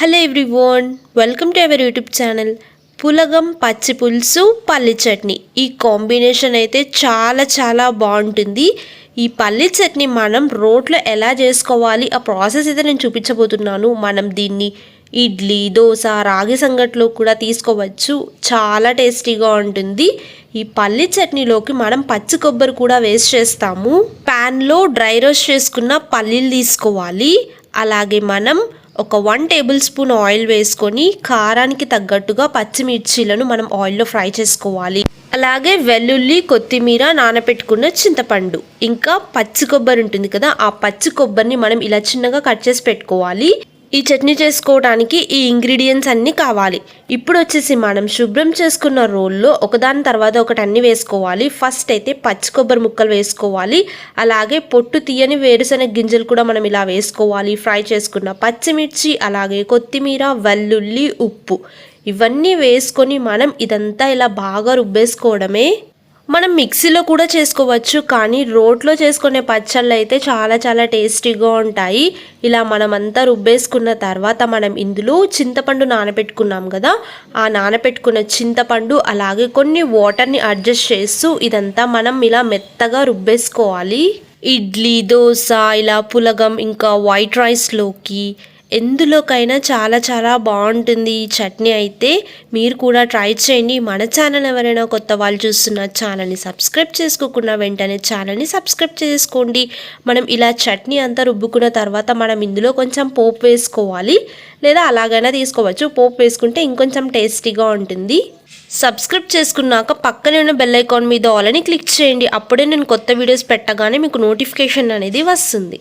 Hello everyone welcome to our YouTube channel పులగం పచ్చి పులుసు పల్లి చట్నీ. ఈ కాంబినేషన్ అయితే చాలా చాలా బాగుంటుంది. ఈ పల్లి చట్నీ మనం రోట్లో ఎలా చేసుకోవాలి? ఆ ప్రాసెస్ అయితే నేను చూపించబోతున్నాను. మనం దీన్ని ఇడ్లీ దోశ రాగి సంగట్లో కూడా తీసుకోవచ్చు. చాలా టేస్టీగా ఉంటుంది. ఈ పల్లి చట్నీలోకి మనం పచ్చి కొబ్బరి కూడా వేస్ట్ చేస్తాము. ప్యాన్లో డ్రై రోస్ట్ చేసుకున్న పల్లీలు తీసుకోవాలి. అలాగే మనం ఒక వన్ టేబుల్ స్పూన్ ఆయిల్ వేసుకొని కారానికి తగ్గట్టుగా పచ్చిమిర్చీలను మనం ఆయిల్లో ఫ్రై చేసుకోవాలి. అలాగే వెల్లుల్లి కొత్తిమీర నానబెట్టుకున్న చింతపండు. ఇంకా పచ్చి కొబ్బరి ఉంటుంది కదా ఆ పచ్చి కొబ్బరిని మనం ఇలా చిన్నగా కట్ చేసి పెట్టుకోవాలి. ఈ చట్నీ చేసుకోవడానికి ఈ ఇంగ్రీడియంట్స్ అన్నీ కావాలి. ఇప్పుడు వచ్చేసి మనం శుభ్రం చేసుకున్న రోల్లో ఒకదాని తర్వాత ఒకటి అన్నీ వేసుకోవాలి. ఫస్ట్ అయితే పచ్చి కొబ్బరి ముక్కలు వేసుకోవాలి. అలాగే పొట్టు తీయని వేరుశనగ గింజలు కూడా మనం ఇలా వేసుకోవాలి. ఫ్రై చేసుకున్న పచ్చిమిర్చి అలాగే కొత్తిమీర వెల్లుల్లి ఉప్పు. ఇవన్నీ వేసుకొని మనం ఇదంతా ఇలా బాగా రుబ్బేసుకోవడమే మనం మిక్సీలో కూడా చేసుకోవచ్చు కానీ రోట్లో చేసుకునే పచ్చళ్ళు అయితే చాలా చాలా టేస్టీగా ఉంటాయి. ఇలా మనం అంతా రుబ్బేసుకున్న తర్వాత మనం ఇందులో చింతపండు నానబెట్టుకున్నాం కదా ఆ నానబెట్టుకున్న చింతపండు అలాగే కొన్ని వాటర్ని అడ్జస్ట్ చేస్తూ ఇదంతా మనం ఇలా మెత్తగా రుబ్బేసుకోవాలి. ఇడ్లీ దోశ ఇలా పులగం ఇంకా వైట్ రైస్లోకి ఎందులోకైనా చాలా చాలా బాగుంటుంది ఈ చట్నీ అయితే. మీరు కూడా ట్రై చేయండి. మన ఛానల్ ఎవరైనా కొత్త వాళ్ళు చూస్తున్న ఛానల్ని సబ్స్క్రైబ్ చేసుకోకుండా వెంటనే ఛానల్ని సబ్స్క్రైబ్ చేసుకోండి. మనం ఇలా చట్నీ అంతా రుబ్బుకున్న తర్వాత మనం ఇందులో కొంచెం పోపు వేసుకోవాలి. లేదా అలాగైనా తీసుకోవచ్చు. పోపు వేసుకుంటే ఇంకొంచెం టేస్టీగా ఉంటుంది. సబ్స్క్రైబ్ చేసుకున్నాక పక్కనే ఉన్న బెల్ ఐకాన్ మీద ఆల్ని క్లిక్ చేయండి. అప్పుడే నేను కొత్త వీడియోస్ పెట్టగానే మీకు నోటిఫికేషన్ అనేది వస్తుంది.